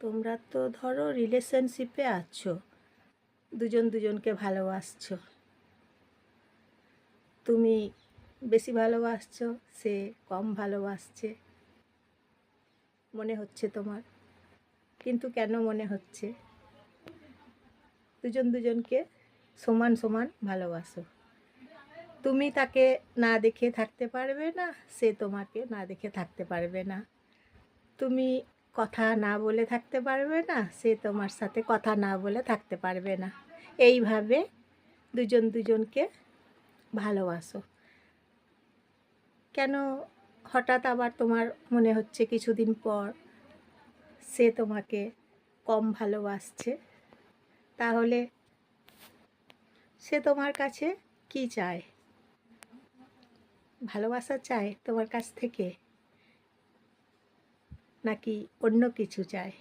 তোমরা তো ধরো রিলেশনশিপে আছো। দুজন দুজনকে ভালোবাসছো। তুমি বেশি ভালোবাসছো, সে কম ভালোবাসছে। মনে হচ্ছে তোমার। কিন্তু কেন মনে হচ্ছে? দুজন দুজনকে সমান সমান ভালোবাসো। তুমি তাকে না দেখে থাকতে পারবে না, সে তোমাকে না দেখে থাকতে পারবে না। তুমি কথা না বলে থাকতে পারবে না, সে তোমার সাথে কথা না বলে থাকতে পারবে না। এইভাবে দুজন দুজনকে ভালোবাসো। কেন হঠাৎ আবার তোমার মনে হচ্ছে কিছুদিন পর সে তোমাকে কম ভালোবাসছে? তাহলে সে তোমার কাছে কি চায়? ভালোবাসা চায় তোমার কাছ থেকে? নাকি অন্য কিছু চায়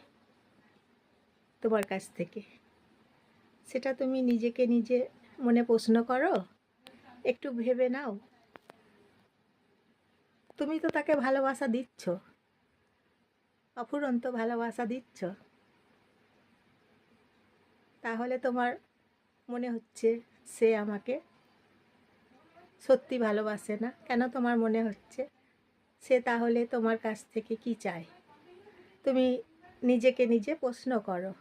তোমার কাছ থেকে? সেটা তুমি নিজেকে নিজে মনে প্রশ্ন করো, একটু ভেবে নাও। তুমি তো তাকে ভালোবাসা দিচ্ছ, অফুরন্ত ভালোবাসা দিচ্ছ। তাহলে তোমার মনে হচ্ছে সে আমাকে সত্যি ভালোবাসে না? কেন তোমার মনে হচ্ছে সে তাহলে তোমার কাছ থেকে কি চায়? তুমি নিজেকে নিজে প্রশ্ন করো,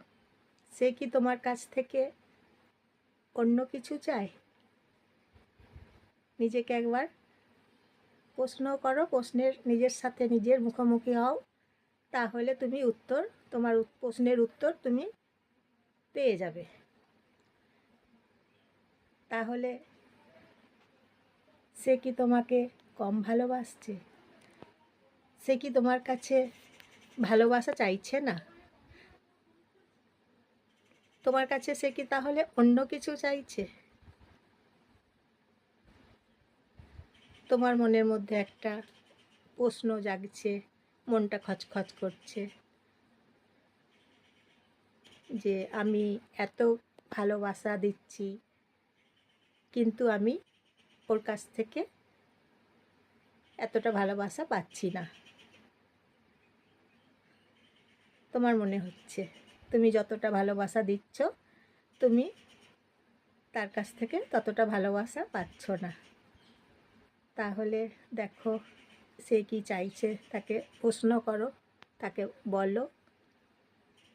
সে কি তোমার কাছ থেকে অন্য কিছু চায়? নিজেকে একবার প্রশ্ন করো, প্রশ্নের নিজের সাথে নিজের মুখোমুখি হও, তাহলে তুমি উত্তর, তোমার প্রশ্নের উত্তর তুমি পেয়ে যাবে। তাহলে সে কি তোমাকে কম ভালোবাসছে? সে কি তোমার কাছে ভালোবাসা চাইছে না। তোমার কাছে সে কি তাহলে অন্য কিছু চাইছে? তোমার মনের মধ্যে একটা প্রশ্ন জাগছে, মনটা খচখচ করছে যে আমি এত ভালোবাসা দিচ্ছি, কিন্তু আমি ওর কাছ থেকে এতটা ভালোবাসা পাচ্ছি না। তোমার মনে হচ্ছে। তুমি যতটা ভালোবাসা দিচ্ছ, তুমি তার কাছ থেকে ততটা ভালোবাসা পাচ্ছ না। তাহলে দেখো, সে কি চাইছে তাকে প্রশ্ন করো, তাকে বলো,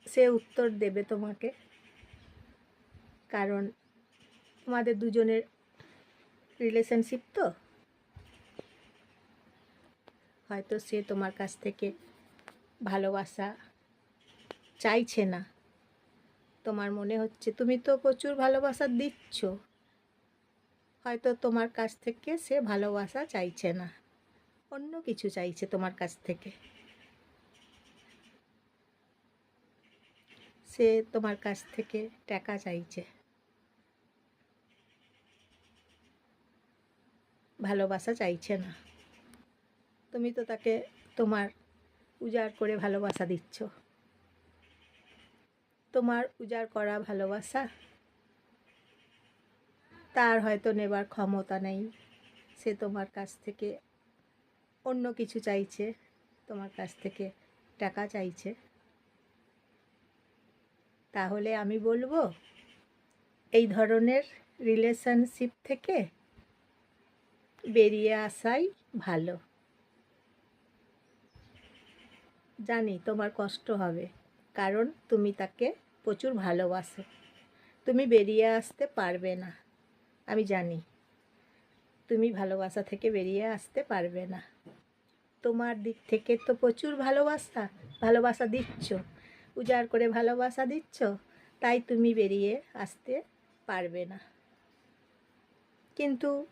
সে উত্তর দেবে তোমাকে। কারণ তোমাদের দুজনের রিলেশনশিপ তো। হয়তো সে তোমার কাছ থেকে ভালোবাসা চাইছে না। তোমার মনে হচ্ছে তুমি তো প্রচুর ভালোবাসা দিচ্ছ। হয়তো তোমার কাছ থেকে সে ভালোবাসা চাইছে না। অন্য কিছু চাইছে তোমার কাছ থেকে। সে তোমার কাছ থেকে টাকা চাইছে। ভালোবাসা চাইছে না। তুমি তো তাকে তোমার উজাড় করে ভালোবাসা দিচ্ছ। তোমার উজাড় করা ভালোবাসা? তার হয়তো নেবার ক্ষমতা নেই। সে তোমার কাছ থেকে অন্য কিছু চাইছে। তোমার কাছ থেকে টাকা চাইছে। তাহলে আমি বলব, এই ধরনের রিলেশনশিপ থেকে বেরিয়ে আসাই ভালো। জানি তোমার কষ্ট হবে। কারণ তুমি তাকে প্রচুর ভালোবাসো। তুমি বেরিয়ে আসতে পারবে না। আমি জানি। তুমি ভালোবাসা থেকে বেরিয়ে আসতে পারবে না। তোমার দিক থেকে তো প্রচুর ভালোবাসা। ভালোবাসা দিচ্ছ। উজাড় করে ভালোবাসা দিচ্ছ। তাই তুমি বেরিয়ে আসতে পারবে না। কিন্তু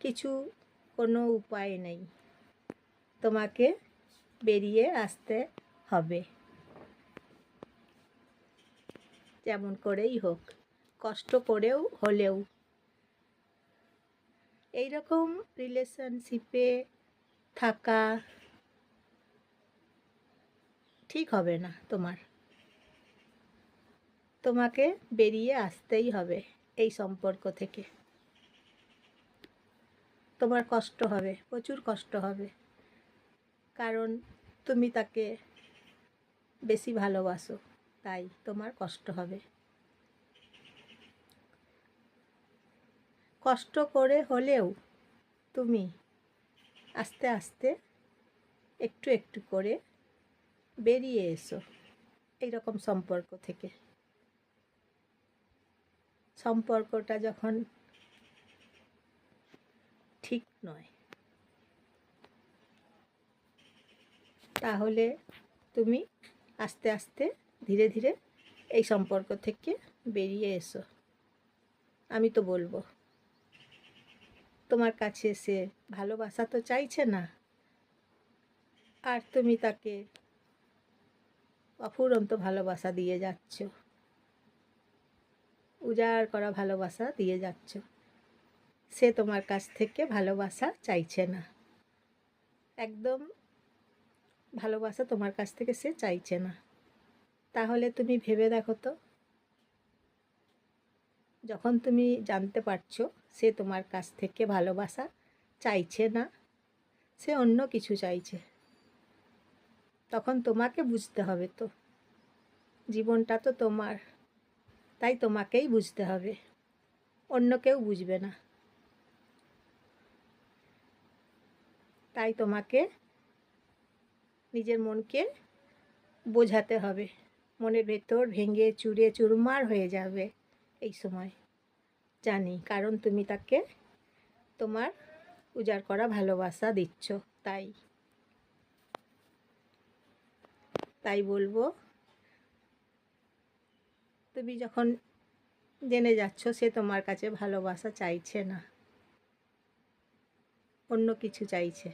কিছু কোনো উপায় নেই। তোমাকে বেরিয়ে আসতে হবে। যেমন করেই হোক, কষ্ট করেও হলেও। এই রকম রিলেশনশিপে থাকা ঠিক হবে না তোমার। তোমাকে বেরিয়ে আসতেই হবে এই সম্পর্ক থেকে। তোমার কষ্ট হবে, প্রচুর কষ্ট হবে। কারণ তুমি তাকে বেশি ভালোবাসো। তাই তোমার কষ্ট হবে। কষ্ট করে হলেও তুমি আস্তে আস্তে একটু একটু করে বেরিয়ে এসো এই রকম সম্পর্ক থেকে। সম্পর্কটা যখন ঠিক নয়, তাহলে তুমি আস্তে আস্তে ধীরে ধীরে এই সম্পর্ক থেকে বেরিয়ে এসো। আমি তো বলব, তোমার কাছে সে ভালোবাসা তো চাইছে না, আর তুমি তাকে অফুরন্ত ভালোবাসা দিয়ে যাচ্ছ। উজাড় করা ভালোবাসা দিয়ে যাচ্ছ। সে তোমার কাছ থেকে ভালোবাসা চাইছে না। একদম ভালোবাসা তোমার কাছ থেকে সে চাইছে না। তাহলে তুমি ভেবে দেখো তো। যখন তুমি জানতে পারছ সে তোমার কাছ থেকে ভালোবাসা চাইছে না, সে অন্য কিছু চাইছে, তখন তোমাকে বুঝতে হবে তো। জীবনটা তো তোমার, তাই তোমাকেই বুঝতে হবে, অন্য কেউ বুঝবে না। তাই তোমাকে নিজের মনকে বোঝাতে হবে। মনের ভেতর ভেঙে চুরে চুরমার হয়ে যাবে এই সময়। জানি, কারণ তুমি তাকে তোমার উজাড় করা ভালোবাসা দিচ্ছ, তাই। তাই বলব, তুমি যখন জেনে যাচ্ছ সে তোমার কাছে ভালোবাসা চাইছে না, অন্য কিছু চাইছে,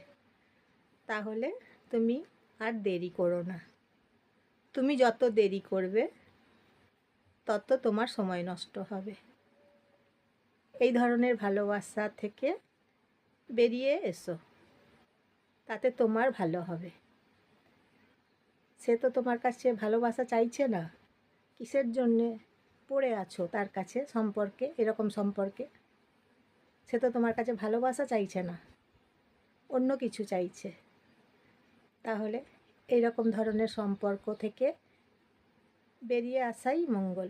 তাহলে তুমি আর দেরি করো না। তুমি যত দেরি করবে, তত তোমার সময় নষ্ট হবে। এই ধরনের ভালোবাসা থেকে বেরিয়ে এসো। তাতে তোমার ভালো হবে। সে তো তোমার কাছে ভালোবাসা চাইছে না। কিসের জন্যে পড়ে আছো তার কাছে সম্পর্কে, এরকম সম্পর্কে? সে তো তোমার কাছে ভালোবাসা চাইছে না। অন্য কিছু চাইছে। তাহলে এই রকম ধরনের সম্পর্ক থেকে বেরিয়ে আসাই মঙ্গল।